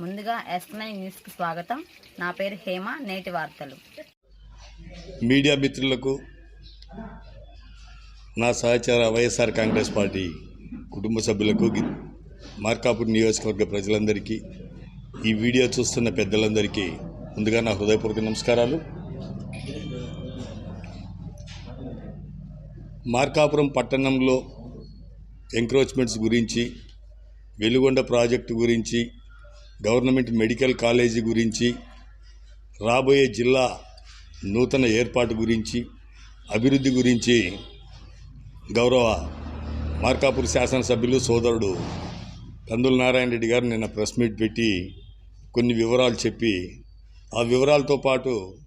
ముందుగా yes nine న్యూస్కి స్వాగతం. నా పేరు హేమ నేటి వార్తలు. మీడియా మిత్రులకు నా సహచార వైఎస్ఆర్ కాంగ్రెస్ పార్టీ కుటుంబ సభ్యులకు మార్కాపూర్ నియోజకవర్గ ప్రజలందరికీ ఈ వీడియో చూస్తున్న పెద్దలందరికీ ముందుగా నా హృదయపూర్వక నమస్కారాలు. మార్కాపురం పట్టణంలో ఎంక్రోచ్మెంట్స్ గురించి వెలుగొండ ప్రాజెక్టు గురించి గవర్నమెంట్ మెడికల్ కాలేజీ గురించి రాబోయే జిల్లా నూతన ఏర్పాటు గురించి అభివృద్ధి గురించి గౌరవ మార్కాపూర్ శాసనసభ్యులు సోదరుడు కందుల నారాయణ రెడ్డి గారు నిన్న ప్రెస్ మీట్ పెట్టి కొన్ని వివరాలు చెప్పి ఆ వివరాలతో పాటు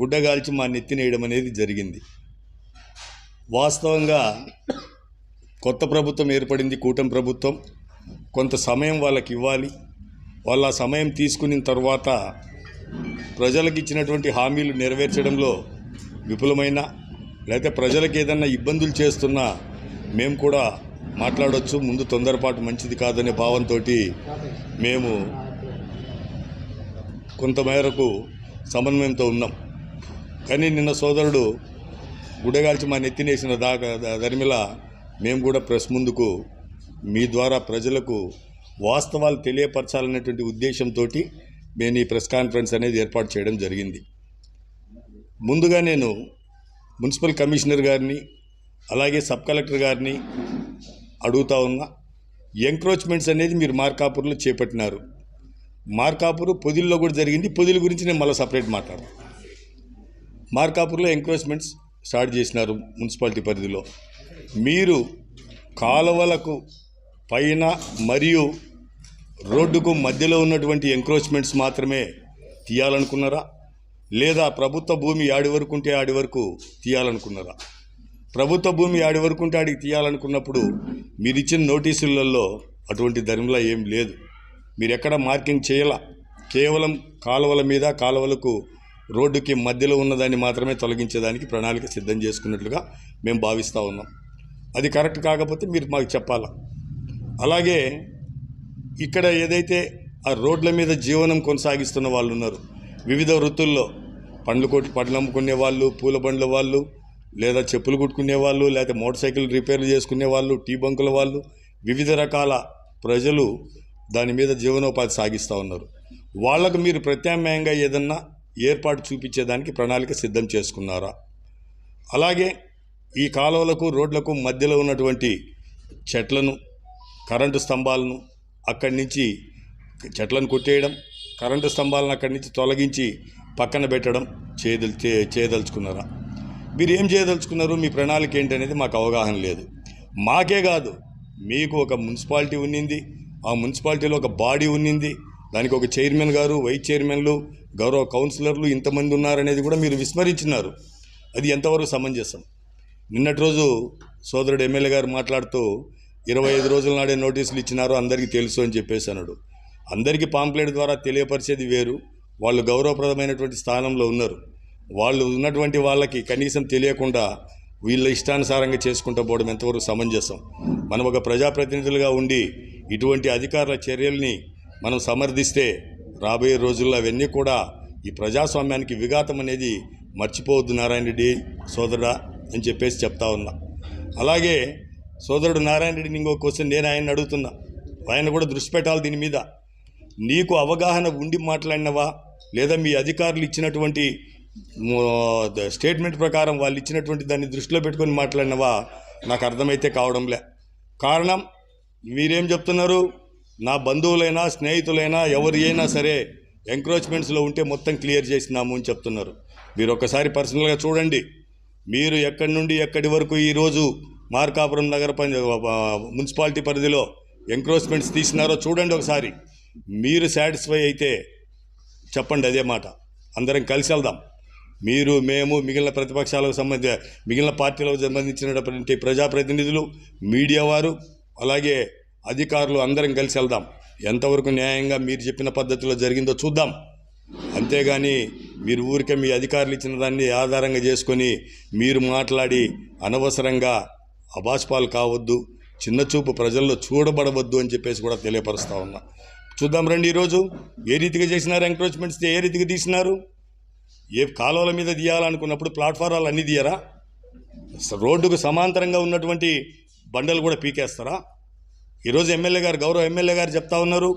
గుడ్డగాల్చి మా నెత్తినేయడం అనేది జరిగింది. వాస్తవంగా కొత్త ప్రభుత్వం ఏర్పడింది కూటమి ప్రభుత్వం. కొంత సమయం వాళ్ళకి ఇవ్వాలి. వాళ్ళ ఆ సమయం తీసుకున్న తర్వాత ప్రజలకు ఇచ్చినటువంటి హామీలు నెరవేర్చడంలో విపులమైన లేకపోతే ప్రజలకు ఏదన్నా ఇబ్బందులు చేస్తున్నా మేము కూడా మాట్లాడవచ్చు ముందు తొందరపాటు మంచిది కాదనే భావంతో మేము కొంతమేరకు సమన్వయంతో ఉన్నాం. కానీ నిన్న సోదరుడు గుడగాల్చి మా నెత్తినేసిన దాకా దరిమిలా మేము కూడా ప్రెస్ ముందుకు మీ ద్వారా ప్రజలకు వాస్తవాలు తెలియపరచాలనేటువంటి ఉద్దేశంతో నేను ఈ ప్రెస్ కాన్ఫరెన్స్ అనేది ఏర్పాటు చేయడం జరిగింది. ముందుగా నేను మున్సిపల్ కమిషనర్ గారిని అలాగే సబ్ కలెక్టర్ గారిని అడుగుతా ఉన్నా. ఎంక్రోచ్మెంట్స్ అనేది మీరు మార్కాపూర్లో చేపట్టినారు. మార్కాపూర్ పొదిల్లో కూడా జరిగింది. పొదిల గురించి నేను మళ్ళీ సపరేట్ మాట్లాడతాను మార్కాపూర్లో ఎంక్రోచ్మెంట్స్ స్టార్ట్ చేసినారు మున్సిపాలిటీ పరిధిలో. మీరు కాలువలకు పైన మరియు రోడ్డుకు మధ్యలో ఉన్నటువంటి ఎంక్రోచ్మెంట్స్ మాత్రమే తీయాలనుకున్నారా? లేదా ప్రభుత్వ భూమి యాడి వరకు ఉంటే ఆడి వరకు తీయాలనుకున్నారా? ప్రభుత్వ భూమి ఆడి వరకు ఉంటే ఆడికి తీయాలనుకున్నప్పుడు మీరు ఇచ్చిన నోటీసులలో అటువంటి ధర్మలా ఏం లేదు. మీరు ఎక్కడ మార్కింగ్ చేయాల? కేవలం కాలువల మీద కాలువలకు రోడ్డుకి మధ్యలో ఉన్నదాన్ని మాత్రమే తొలగించేదానికి ప్రణాళిక సిద్ధం చేసుకున్నట్లుగా మేము భావిస్తూ ఉన్నాం. అది కరెక్ట్ కాకపోతే మీరు మాకు చెప్పాలా? అలాగే ఇక్కడ ఏదైతే ఆ రోడ్ల మీద జీవనం కొనసాగిస్తున్న వాళ్ళు ఉన్నారు వివిధ వృత్తుల్లో పండ్లు కొట్టి పండ్లు అమ్ముకునే వాళ్ళు పూల బండ్ల వాళ్ళు లేదా చెప్పులు కుట్టుకునే వాళ్ళు లేకపోతే మోటార్ సైకిల్ రిపేర్లు చేసుకునే వాళ్ళు టీ బంకుల వాళ్ళు వివిధ రకాల ప్రజలు దాని మీద జీవనోపాధి సాగిస్తూ ఉన్నారు. వాళ్ళకు మీరు ప్రత్యామ్నాయంగా ఏదన్నా ఏర్పాటు చూపించేదానికి ప్రణాళిక సిద్ధం చేసుకున్నారా? అలాగే ఈ కాలువలకు రోడ్లకు మధ్యలో ఉన్నటువంటి చెట్లను కరెంటు స్తంభాలను అక్కడి నుంచి చెట్లను కొట్టేయడం కరెంటు స్తంభాలను అక్కడి నుంచి తొలగించి పక్కన పెట్టడం చేయదల్ చే- చేయదలుచుకున్నారా మీరు ఏం చేయదలుచుకున్నారు? మీ ప్రణాళిక ఏంటనేది మాకు అవగాహన లేదు. మాకే కాదు మీకు ఒక మున్సిపాలిటీ ఉన్నింది ఆ మున్సిపాలిటీలో ఒక బాడీ ఉన్నింది దానికి ఒక చైర్మన్ గారు వైస్ చైర్మన్లు గౌరవ కౌన్సిలర్లు ఇంతమంది ఉన్నారనేది కూడా మీరు విస్మరించినారు. అది ఎంతవరకు సమంజసం? నిన్నటి రోజు సోదరుడు ఎమ్మెల్యే గారు మాట్లాడుతూ ఇరవై ఐదు రోజుల నాడే నోటీసులు ఇచ్చినారు అందరికీ తెలుసు అని చెప్పేసి అన్నాడు. అందరికీ పాంప్లెట్ ద్వారా తెలియపరిచేది వేరు. వాళ్ళు గౌరవప్రదమైనటువంటి స్థానంలో ఉన్నారు. వాళ్ళు ఉన్నటువంటి వాళ్ళకి కనీసం తెలియకుండా వీళ్ళ ఇష్టానుసారంగా చేసుకుంటూ పోవడం ఎంతవరకు సమంజసం? మనం ఒక ప్రజాప్రతినిధులుగా ఉండి ఇటువంటి అధికారుల చర్యల్ని మనం సమర్థిస్తే రాబోయే రోజుల్లో అవన్నీ కూడా ఈ ప్రజాస్వామ్యానికి విఘాతం అనేది మర్చిపోవద్దు నారాయణ రెడ్డి సోదరుడా అని చెప్పేసి చెప్తా ఉన్నా. అలాగే సోదరుడు నారాయణ రెడ్డిని ఇంకో క్వశ్చన్ నేను ఆయన అడుగుతున్నా. ఆయన కూడా దృష్టి పెట్టాలి దీని మీద. నీకు అవగాహన ఉండి మాట్లాడినవా? లేదా మీ అధికారులు ఇచ్చినటువంటి స్టేట్మెంట్ ప్రకారం వాళ్ళు ఇచ్చినటువంటి దాన్ని దృష్టిలో పెట్టుకొని మాట్లాడినవా? నాకు అర్థమైతే కావడంలే. కారణం మీరేం చెప్తున్నారు? నా బంధువులైనా స్నేహితులైనా ఎవరి అయినా సరే ఎంక్రోచ్మెంట్స్లో ఉంటే మొత్తం క్లియర్ చేసినాము అని చెప్తున్నారు. మీరు ఒక్కసారి పర్సనల్గా చూడండి. మీరు ఎక్కడి నుండి ఎక్కడి వరకు ఈరోజు మార్కాపురం నగర మున్సిపాలిటీ పరిధిలో ఎంక్రోచ్మెంట్స్ తీసినారో చూడండి ఒకసారి. మీరు సాటిస్ఫై అయితే చెప్పండి అదే మాట. అందరం కలిసి వెళ్దాం. మీరు మేము మిగిలిన ప్రతిపక్షాలకు సంబంధించిన మిగిలిన పార్టీలకు సంబంధించినటువంటి ప్రజాప్రతినిధులు మీడియా వారు అలాగే అధికారులు అందరం కలిసి వెళ్దాం. ఎంతవరకు న్యాయంగా మీరు చెప్పిన పద్ధతిలో జరిగిందో చూద్దాం. అంతేగాని మీరు ఊరికే మీ అధికారులు ఇచ్చిన దాన్ని ఆధారంగా చేసుకొని మీరు మాట్లాడి అనవసరంగా అభాస్పాలు కావద్దు చిన్న చూపు ప్రజల్లో చూడబడవద్దు అని చెప్పేసి కూడా తెలియపరుస్తా ఉన్నా. చూద్దాం రండి ఈరోజు ఏ రీతిగా చేసినారు ఎంక్రోచ్మెంట్స్ ఏ రీతిగా తీసినారు? ఏ కాలువల మీద తీయాలనుకున్నప్పుడు ప్లాట్ఫారాలు అన్నీ తీయరా? రోడ్డుకు సమాంతరంగా ఉన్నటువంటి బండలు కూడా పీకేస్తారా? ఈరోజు ఎమ్మెల్యే గారు గౌరవ ఎమ్మెల్యే గారు చెప్తా ఉన్నారు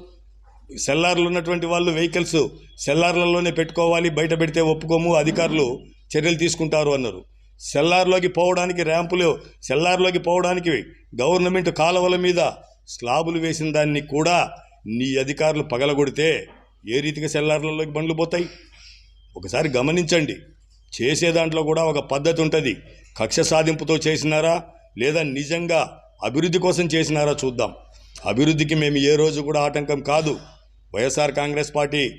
సెల్లార్లు ఉన్నటువంటి వాళ్ళు వెహికల్స్ సెల్లార్లలోనే పెట్టుకోవాలి బయట పెడితే ఒప్పుకోము అధికారులు చర్యలు తీసుకుంటారు అన్నారు. సెల్లార్లోకి పోవడానికి ర్యాంపులు సెల్లార్లోకి పోవడానికి గవర్నమెంట్ కాలువల మీద స్లాబులు వేసిన దాన్ని కూడా నీ అధికారులు పగలగొడితే ఏ రీతిగా సెల్లార్లలోకి బండ్లు పోతాయి? ఒకసారి గమనించండి. చేసే దాంట్లో కూడా ఒక పద్ధతి ఉంటుంది. కక్ష సాధింపుతో చేసినారా? లేదా నిజంగా అభివృద్ధి కోసం చేసినారా చూద్దాం. అభివృద్ధికి మేము ఏ రోజు కూడా ఆటంకం కాదు. వైఎస్ఆర్ కాంగ్రెస్ పార్టీ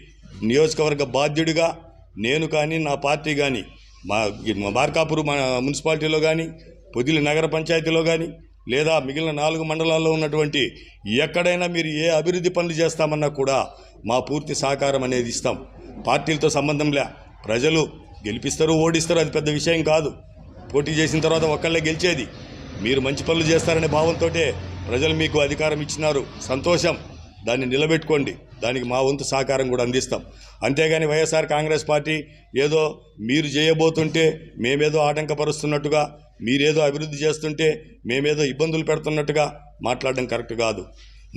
నియోజకవర్గ బాధ్యుడిగా నేను కానీ నా పార్టీ కానీ మా మా మార్కాపురం మన మున్సిపాలిటీలో కానీ పొదిలి నగర పంచాయతీలో కానీ లేదా మిగిలిన నాలుగు మండలాల్లో ఉన్నటువంటి ఎక్కడైనా మీరు ఏ అభివృద్ధి పనులు చేస్తామన్నా కూడా మా పూర్తి సహకారం అనేది ఇస్తాం. పార్టీలతో సంబంధం లే. ప్రజలు గెలిపిస్తారు ఓడిస్తారు అది పెద్ద విషయం కాదు. పోటీ చేసిన తర్వాత ఒక్కళ్ళే గెలిచేది. మీరు మంచి పనులు చేస్తారనే భావంతో ప్రజలు మీకు అధికారం ఇచ్చినారు. సంతోషం. దాన్ని నిలబెట్టుకోండి. దానికి మా వంతు సహకారం కూడా అందిస్తాం. అంతేగాని వైఎస్ఆర్ కాంగ్రెస్ పార్టీ ఏదో మీరు చేయబోతుంటే మేమేదో ఆటంకపరుస్తున్నట్టుగా మీరేదో అభివృద్ధి చేస్తుంటే మేమేదో ఇబ్బందులు పెడుతున్నట్టుగా మాట్లాడడం కరెక్ట్ కాదు.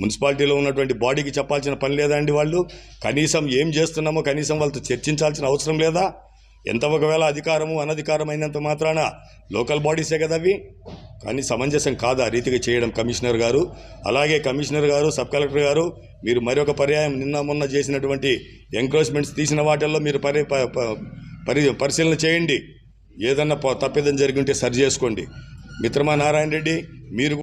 మున్సిపాలిటీలో ఉన్నటువంటి బాడీకి చెప్పాల్సిన పని లేదా అండి వాళ్ళు? కనీసం ఏం చేస్తున్నామో కనీసం వాళ్ళతో చర్చించాల్సిన అవసరం లేదా? ఎంత ఒకవేళ అధికారము అనధికారమైనంత మాత్రాన లోకల్ బాడీసే కదా అవి? కానీ సమంజసం కాదు ఆ రీతిగా చేయడం కమిషనర్ గారు? అలాగే కమిషనర్ గారు సబ్ కలెక్టర్ గారు మీరు మరొక పర్యాయం నిన్న మొన్న చేసినటువంటి ఎంక్రోచ్మెంట్స్ తీసిన వాటిల్లో మీరు పరి ప- పరి పరిశీలన చేయండి. ఏదన్నా ప- తప్పిదం జరిగి ఉంటే సరి చేసుకోండి. మిత్రమా నారాయణ రెడ్డి మీరు